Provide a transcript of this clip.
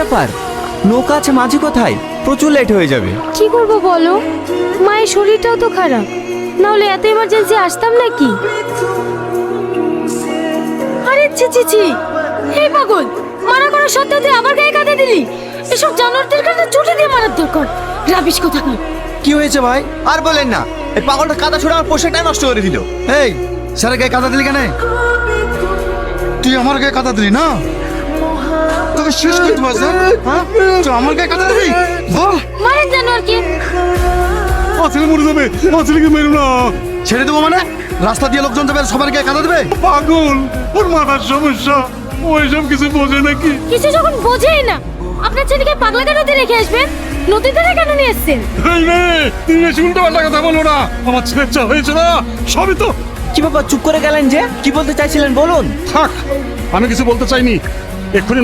ব্যাপার? নৌকা আছে মাঝি কোথায়? প্রচুর লেট হয়ে যাবে। কি করব বলো? মায়ের শরীরটাও তো খারাপ। নাহলে এত এমার্জেন্সি আসতাম নাকি? আরে ছি ছি ছি। হে পাগল মারা করার সত্ত্বেও তুই আবার গায়ে কাঁদে দিলি? এসব জানোয়ারদের কাছে চুটি দিয়ে মারার দরকার। রাবিশ কোথাকার? কি হয়েছে ভাই? আর বলেন না এই পাগলটা কাদা ছুড়ে আমার পোশাকটাই নষ্ট করে দিল। এই স্যারের গায়ে কাদা দিলি কেন? তুই আমার গায়ে কাদা দিলি না? তোকে শেষ করে দেবো হ্যাঁ? তুই আমার গায়ে কাদা দিবি? বল মারেন জানোয়ারকে আমার ছেলে মরে যাবে। আমার ছেলেকে মেরো না। ছেড়ে দেবো মানে? রাস্তা দিয়ে লোকজন যাবে সবার গায়ে কাদা দেবে? পাগল। ওর মাথার সমস্যা। ও এসব কিছু বোঝে নাকি? কিছু যখন বোঝেই না আপনার ছেলেকে পাগলা নদীতে রেখে আসবেন? নদীতে কেন নিয়ে এসছেন? এই রে তুমি বেশি উল্টো পাল্টা কথা বলো না। আমার ছেলের যা হয়েছে না। সবই তো কি বাবা চুপ করে গেলেন যে? কি বলতে চাইছিলেন বলুন। থাক আমি কিছু বলতে চাইনি। এক্ষুনি